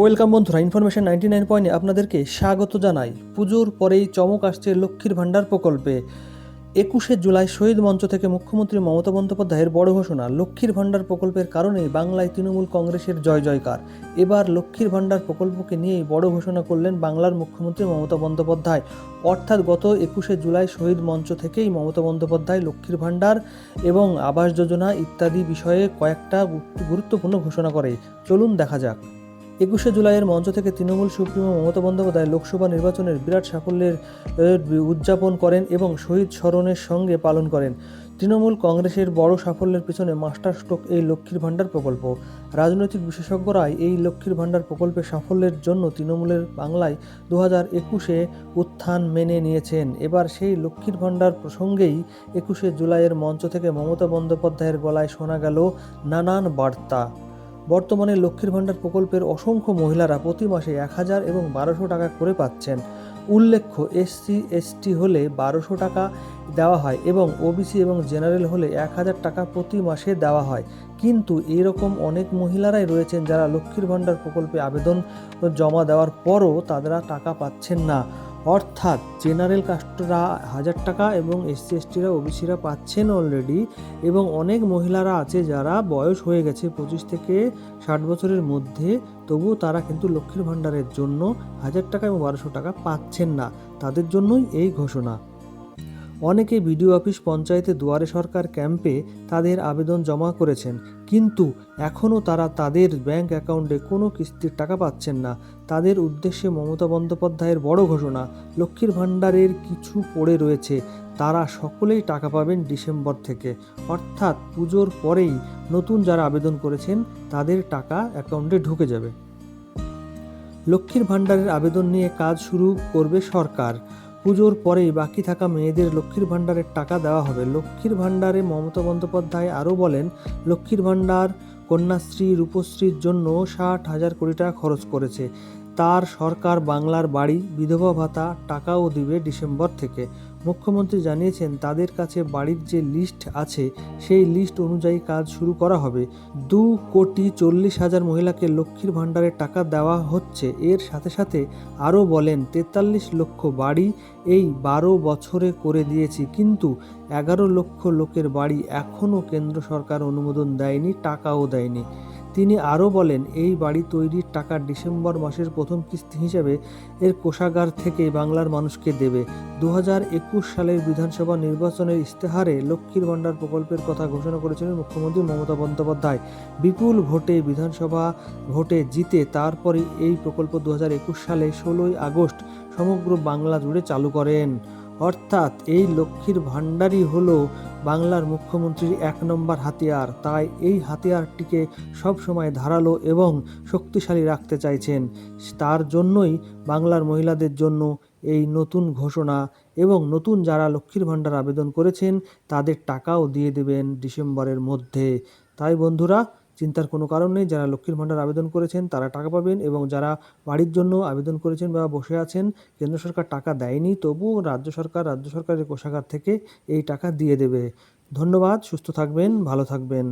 Welcome বন্ধুরা information ninety nine পয়েন্টে আপনাদেরকে স্বাগত জানাই। পুজোর পরেই চমক আসছে লক্ষ্মীর ভাণ্ডার প্রকল্পে। একুশে জুলাই শহীদ মঞ্চ থেকে মুখ্যমন্ত্রী মমতা বন্দ্যোপাধ্যায়ের বড় ঘোষণা, লক্ষ্মীর ভাণ্ডার প্রকল্পের কারণেই বাংলায় তৃণমূল কংগ্রেসের জয় জয়কার। এবার লক্ষ্মীর ভাণ্ডার প্রকল্পকে নিয়েই বড় ঘোষণা করলেন বাংলার মুখ্যমন্ত্রী মমতা বন্দ্যোপাধ্যায়। অর্থাৎ গত একুশে জুলাই শহীদ মঞ্চ থেকেই মমতা বন্দ্যোপাধ্যায় লক্ষ্মীর ভাণ্ডার এবং আবাস যোজনা ইত্যাদি বিষয়ে কয়েকটা গুরুত্বপূর্ণ ঘোষণা করে। চলুন দেখা যাক। একুশে জুলাইয়ের মঞ্চ থেকে তৃণমূল সুপ্রিমো মমতা বন্দ্যোপাধ্যায় লোকসভা নির্বাচনের বিরাট সাফল্যের উদযাপন করেন এবং শহীদ স্মরণের সঙ্গে পালন করেন। তৃণমূল কংগ্রেসের বড় সাফল্যের পিছনে মাস্টার স্ট্রোক এই লক্ষ্মীর ভাণ্ডার প্রকল্প। রাজনৈতিক বিশেষজ্ঞরাই এই লক্ষ্মীর ভাণ্ডার প্রকল্পের সাফল্যের জন্য তৃণমূলের বাংলায় দু হাজার একুশে উত্থান মেনে নিয়েছেন। এবার সেই লক্ষ্মীর ভাণ্ডার প্রসঙ্গেই একুশে জুলাইয়ের মঞ্চ থেকে মমতা বন্দ্যোপাধ্যায়ের গলায় শোনা গেল নানান বার্তা। বর্তমানে লক্ষ্মীর ভাণ্ডার প্রকল্পের অসংখ্য মহিলারা প্রতি মাসে এক হাজার এবং বারোশো টাকা করে পাচ্ছেন। উল্লেখ্য এসসি এসটি হলে বারোশো টাকা দেওয়া হয় এবং ওবিসি এবং জেনারেল হলে এক হাজার টাকা প্রতি মাসে দেওয়া হয়। কিন্তু এরকম অনেক মহিলারাই রয়েছেন যারা লক্ষ্মীর ভাণ্ডার প্রকল্পে আবেদন জমা দেওয়ার পরও তারা টাকা পাচ্ছেন না। অর্থাৎ জেনারেল কাস্টরা হাজার টাকা এবং এসসি এসটিরা ওবিসিরা পাচ্ছেন অলরেডি এবং অনেক মহিলারা আছে যারা বয়স হয়ে গেছে পঁচিশ থেকে ষাট বছরের মধ্যে তবুও তারা কিন্তু লক্ষ্মীর ভাণ্ডারের জন্য হাজার টাকা এবং বারোশো টাকা পাচ্ছেন না। তাদের জন্যই এই ঘোষণা। অনেকে বিডিও অফিস পঞ্চায়েতে দুয়ারে সরকার ক্যাম্পে তাদের আবেদন জমা করেছেন। কিন্তু এখনও তারা তাদের ব্যাংক অ্যাকাউন্টে কোনো কিস্তির টাকা পাচ্ছেন না। তাদের উদ্দেশ্যে মমতা বন্দ্যোপাধ্যায়ের বড় ঘোষণা, লক্ষ্মীর ভাণ্ডারের কিছু পড়ে রয়েছে। তারা সকলেই টাকা পাবেন ডিসেম্বর থেকে। অর্থাৎ পুজোর পরেই নতুন যারা আবেদন করেছেন, তাদের টাকা অ্যাকাউন্টে ঢুকে যাবে। লক্ষ্মীর ভাণ্ডারের আবেদন নিয়ে কাজ শুরু করবে সরকার। পুজোর পরেই বাকি থাকা মেয়েদের লক্ষ্মীর ভাণ্ডারের টাকা দেওয়া হবে। লক্ষ্মীর ভাণ্ডারে মমতা বন্দ্যোপাধ্যায় আরও বলেন, লক্ষ্মীর ভাণ্ডার কন্যাশ্রী, রূপশ্রীর জন্য ষাট হাজার কোটি টাকা খরচ করেছে। তার সরকার বাংলার বাড়ি, বিধবা ভাতা, টাকাও দিবে ডিসেম্বর থেকে। মুখ্যমন্ত্রী জানিয়েছেন, তাদের কাছে বাড়ির যে লিস্ট আছে, সেই লিস্ট অনুযায়ী কাজ শুরু করা হবে। দু কোটি চল্লিশ হাজার মহিলাকে লক্ষ্মীর ভাণ্ডারে টাকা দেওয়া হচ্ছে। এর সাথে সাথে আরও বলেন, তেতাল্লিশ লক্ষ বাড়ি এই বারো বছরে করে দিয়েছি, কিন্তু এগারো লক্ষ লোকের বাড়ি এখনও কেন্দ্র সরকার অনুমোদন দেয়নি, টাকাও দেয়নি। তিনি আরও বলেন, এই বাড়ি তৈরির টাকা ডিসেম্বর মাসের প্রথম কিস্তি হিসেবে এর কোষাগার থেকে বাংলার মানুষকে দেবে। দু সালের বিধানসভা নির্বাচনের ইস্তেহারে লক্ষ্মীর ভাণ্ডার প্রকল্পের কথা ঘোষণা করেছিলেন মুখ্যমন্ত্রী মমতা বন্দ্যোপাধ্যায়। বিপুল ভোটে বিধানসভা ভোটে জিতে তারপরে এই প্রকল্প দু সালে ষোলোই আগস্ট সমগ্র বাংলা জুড়ে চালু করেন। অর্থাৎ এই লক্ষ্মীর ভাণ্ডারই হলো বাংলার মুখ্যমন্ত্রীর এক নম্বর হাতিয়ার। তাই এই হাতিয়ারটিকে সবসময় ধারালো এবং শক্তিশালী রাখতে চাইছেন। তার জন্যই বাংলার মহিলাদের জন্য এই নতুন ঘোষণা এবং নতুন যারা লক্ষ্মীর ভাণ্ডার আবেদন করেছেন, তাদের টাকাও দিয়ে দেবেন ডিসেম্বরের মধ্যে। তাই বন্ধুরা চিন্তার কোনো কারণ নেই। যারা লক্ষ্মীর ভাণ্ডার আবেদন করেছেন, তারা টাকা পাবেন এবং যারা বাড়ির জন্য আবেদন করেছেন বা বসে আছেন, কেন্দ্র সরকার টাকা দেয়নি, তবুও রাজ্য সরকার, রাজ্য সরকারের কোষাগার থেকে এই টাকা দিয়ে দেবে। ধন্যবাদ, সুস্থ থাকবেন, ভালো থাকবেন।